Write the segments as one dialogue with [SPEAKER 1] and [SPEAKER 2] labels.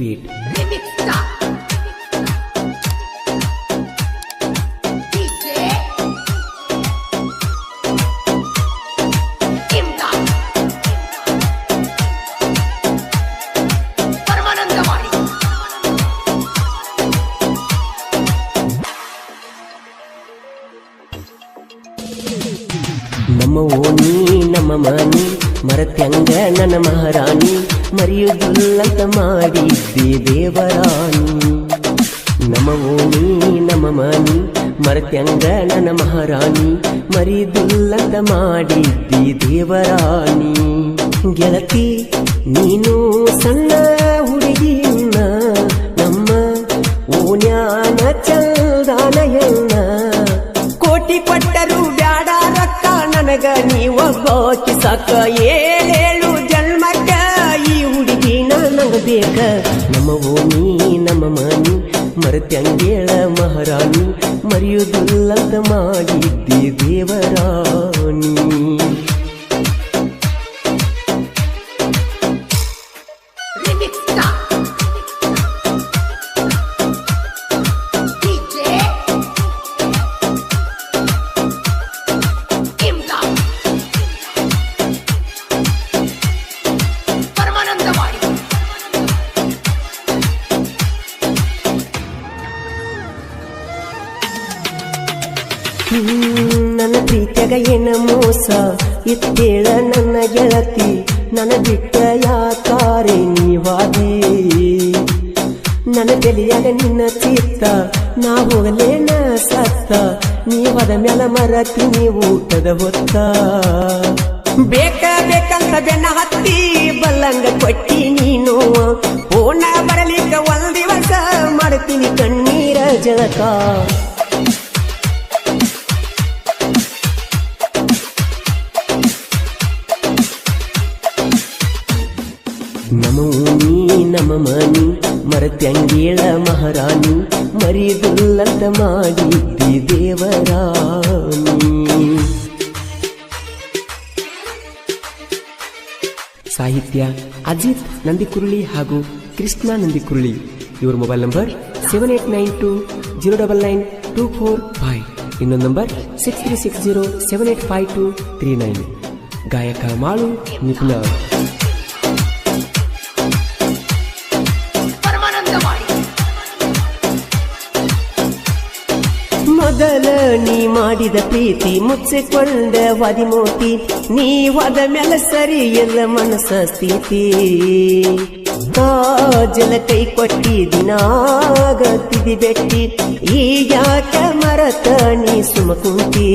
[SPEAKER 1] Beat. ನಮ್ಮ ಓಣಿ ನಮ್ಮ ಮನಿ ಮರತ್ಯಂಗ ನನ್ನ ಮಹಾರಾಣಿ ಮರೆಯುವುದಿಲ್ಲಂತ ಮಾಡಿದ್ದೆ ದೇವರಾಣಿ ನಮವೋ ನೀ, ನಮ ಮನಿ ಮರತ್ಯಂಗ ನನ್ನ ಮಹಾರಾಣಿ ಮಾಡಿ ಮಾಡಿದ್ದೆ ದೇವರಾಣಿ ಗೆಳತಿ, ನೀನು ಸಣ್ಣ ಹುಡುಗಿಯನ್ನ, ನಮ್ಮ ಓನ್ಯಾನ ಚಂದಾನಯನ್ನ ಕೋಟಿ ಪಟ್ಟರು ಬ್ಯಾಡ ರಕ್ಕ, ನನಗ ನೀವೊಬ್ಬ ಸಾಕ ಏಳೇಳು ಬೇಕ? ನಮ್ಮ ಭೂಮಿ ನಮ್ಮ ಮನಿ ಮರತ್ಯಂಗೇಳ ಮಹಾರಾಣಿ ಮರೆಯುವುದಿಲ್ಲದ ಮಾಡಿದ್ದೆ ದೇವರಾಣಿ. ನನ್ನ ಪ್ರೀತಿಯಾಗ ಏನ ಮೋಸ? ಇತ್ತೇಳ ನನ್ನ ಗೆಳತಿ, ನನ್ನ ಬಿಟ್ಟ ಯಾಕಾರೆ ನೀವಾದಿ ನನ್ನ ಬೆಲೆಯಾಗ ನಿನ್ನ ಚಿತ್ತ, ನಾ ಹೋಗಲೇನ ಸತ್ತ? ನೀವದ ಮೇಲೆ ಮರತಿ ನೀವು ಊಟದ ಹೊತ್ತ? ಬೇಕ ಬೇಕಂತ ಬೆನ್ನ ಹತ್ತಿ, ಬಲ್ಲಂಗ ಕೊಟ್ಟಿ ನೀನು. ಓಣ ಬರಲಿಕ್ಕ ಒಂದ್ ದಿವಸ, ಮಾಡ್ತೀನಿ ಕಣ್ಣೀರ ಜಳಕ. ನಮ್ಮ ನೀ ನಮ ಮನಿ ಮರತ್ಯಂಗೇಳ ಮಹಾರಾಣಿ, ಮರಿದುಲ್ಲಂತ ಮಾಡಿದ್ದಿ ದೇವರಾಣಿ. ಸಾಹಿತ್ಯ ಅಜಿತ್ ನಂದಿಕುರುಳಿ ಹಾಗೂ ಕೃಷ್ಣ ನಂದಿಕುರುಳಿ. ಇವರ mobile number seven eight nine two zero double nine two four five. ಇನ್ನೊಂದು number six three six zero seven eight five two three nine. ಗಾಯಕ ಮಾಳು ನಿಪುಣ ಮೊದಲ ನೀ ಮಾಡಿದ ಪ್ರೀತಿ ಮುಚ್ಚಿಕೊಂಡ ವದಿಮೋತಿ ನೀ ವದ ಮೇಲೆ ಸರಿ ಎಲ್ಲ ಮನಸ್ಸ ಸ್ಥಿತಿ. ಕಾಜಲ ಕೈ ಕೊಟ್ಟಿ ದಿನಾಗತ್ತಿದಿ ಬೆಟ್ಟಿ, ಈ ಯಾಕ ಮರತ ನೀ ಸುಮ ಕುಂತಿ.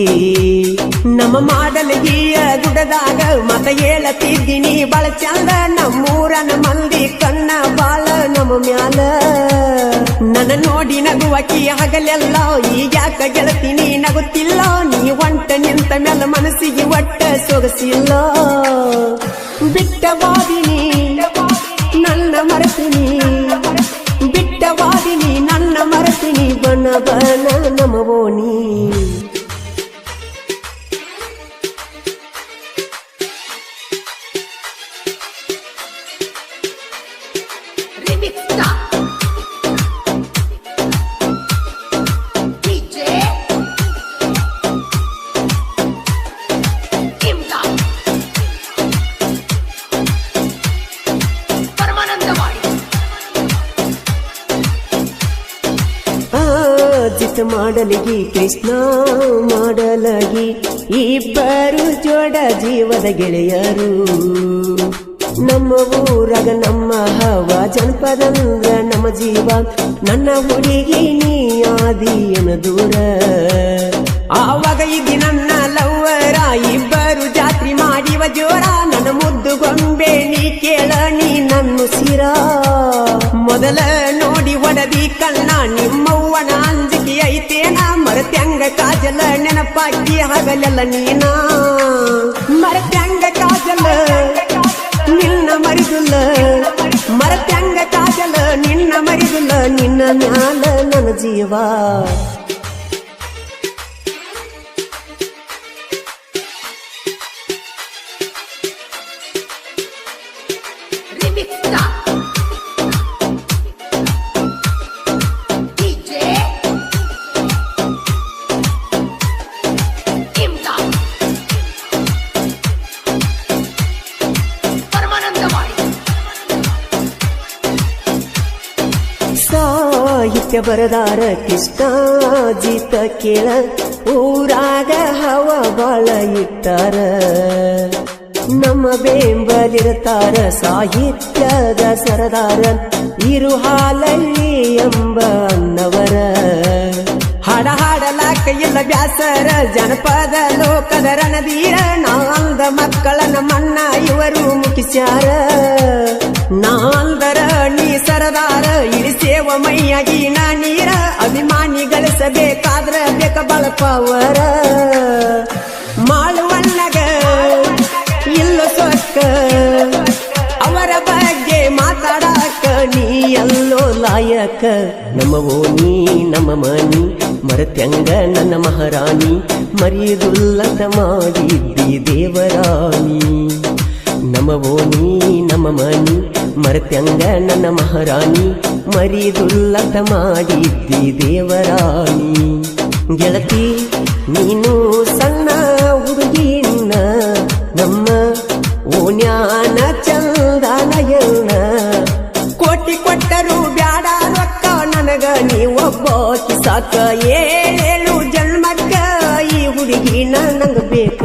[SPEAKER 1] ನಮ್ಮ ಮಾಡಲಗಿಯ ಗುಡದಾಗ ಮತ ಹೇಳತಿದ್ದೀನಿ ನೀ ಚಂದ ನಮ್ಮೂರನ ಮಂದಿ ಕಣ್ಣ ಬಾಳ ನಮ್ಮ ಮ್ಯಾಲ. ಆಗಲೆಲ್ಲ ಹಗಲೆಲ್ಲ ಈಗ್ಯಾಕ ಗೆಳತೀನಿ ನಗುತ್ತಿಲ್ಲ ನೀ ಒಂಟ ನಿಂತ ಮೇಲ ಮನಸ್ಸಿಗೆ ಒಟ್ಟ ಸೊಗಸಿಲ್ಲ. ಬಿಟ್ಟವಾದಿನಿ, ನನ್ನ ಮರಸಿನಿ ಬಿಟ್ಟವಾದಿನಿ, ನನ್ನ ಮರಸಿನಿ ಬನ ಬನ ನಮವೋನಿ
[SPEAKER 2] Remix
[SPEAKER 1] ಜಿತ ಮಾಡಲಿಗಿ, ಕೃಷ್ಣ ಮಾಡಲಗಿ, ಇಬ್ಬರು ಜೋಡ ಜೀವದ ಗೆಳೆಯರು. ನಮ್ಮ ಊರಾಗ ನಮ್ಮ ಹವ ಜನಪದಂದ್ರ ನಮ್ಮ ಜೀವ, ನನ್ನ ಹುಡುಗಿ ನೀ ಆದಿಯನ ದೂರ. ಆವಾಗ ಇದ್ದಿ ನನ್ನ ಲವ್ವರ, ಇಬ್ಬರು ಜಾತ್ರೆ ಮಾಡಿವ ಜೋರ, ನನ್ನ ಮುದ್ದು ಗೊಂಬೆ ನೀ ಕೇಳ, ನೀ ನನ್ನ ಸಿರ ಮೊದಲ ನೋಡಿ ಒಡದಿ ಕಣ್ಣ ಮರತ್ಯಂಗ ಕಾಜಲ ನೆನಪಾಕಿ ಹಗಲೆಲ್ಲ ನೀನ. ಮರತ್ಯಂಗ ಕಾಜಲ, ನಿನ್ನ ಮರಿದುಲ್ಲ ಮರತ್ಯಂಗ ಕಾಜಲ, ನಿನ್ನ ಮರಿದುಲ್ಲ ನಿನ್ನ ಮ್ಯಾಲ ನನ್ನ ಜೀವ. ಸಾಹಿತ್ಯ ಬರದಾರ ಕೃಷ್ಣಾಜಿತ ಕೇಳ ಊರಾಗ ಹವ ಬಾಳ ಇಟ್ಟಾರ. ನಮ್ಮ ಬೆಂಬಲಿರ್ತಾರ ಸಾಹಿತ್ಯದ ಸರದಾರ ಇರು ಹಾಲಲ್ಲಿ ಎಂಬ ಅನ್ನವರ. ಹಾಡ ಹಾಡಲಾಕ ಇಲ್ಲ ವ್ಯಾಸರ ಜನಪದ ಲೋಕದ ರಣಧೀರ ನಾಲ್ದ ಮಕ್ಕಳನ್ನ ಮಣ್ಣ ಇವರು ಮುಗಿಸ್ಯಾರ. ನಾಲ್ದರ ನೀ ಸರದಾರ ಇಳಿಸೇವ ಮೈಯಾಗಿ ನಾ ನೀರ. ಅಭಿಮಾನಿ ಗಳಿಸಬೇಕಾದ್ರ ಬೇಕ ಬಳಪವರ ಮಾಳುವಲ್ಲಗ ಇಲ್ಲ ಸೊಕ್ಕ. ಅವರ ಬಗ್ಗೆ ಮಾತಾಡಕ ನೀ ಎಲ್ಲೋ ಲಾಯಕ. ನಮ್ಮವೋ ನೀ, ನಮ್ಮ ಮನಿ, ಮರತ್ಯಂಗ ನನ್ನ ಮಹಾರಾಣಿ. ಮರಿದುಲ್ಲತ ಮಾಡಿದ್ದಿ ದೇವರಾಣಿ. ನಮವೋ ನೀ ನಮ ಮನಿ. ಮರತ್ಯಂಗ ನನ್ನ ಮಹಾರಾಣಿ. ಮರಿದುಲ್ಲತ ಮಾಡಿದ್ದಿ ದೇವರಾಣಿ. ಗೆಳತಿ, ನೀನು ಸಣ್ಣ ಹುಡುಗಿನ ನಮ್ಮ ಓನ್ಯಾನ ನ್ಯಾನ. ಎನ್ನ ಕೋಟಿ ಕೊಟ್ಟರು ಬ್ಯಾಡ ರೊಕ್ಕ ನನಗ. ನೀವೊಬ್ಬ ಸಾಕ. ಏಳೇಳು ಜನ್ಮಕ್ಕ ಈ ಹುಡುಗಿನ ನಂಗ ಬೇಕ.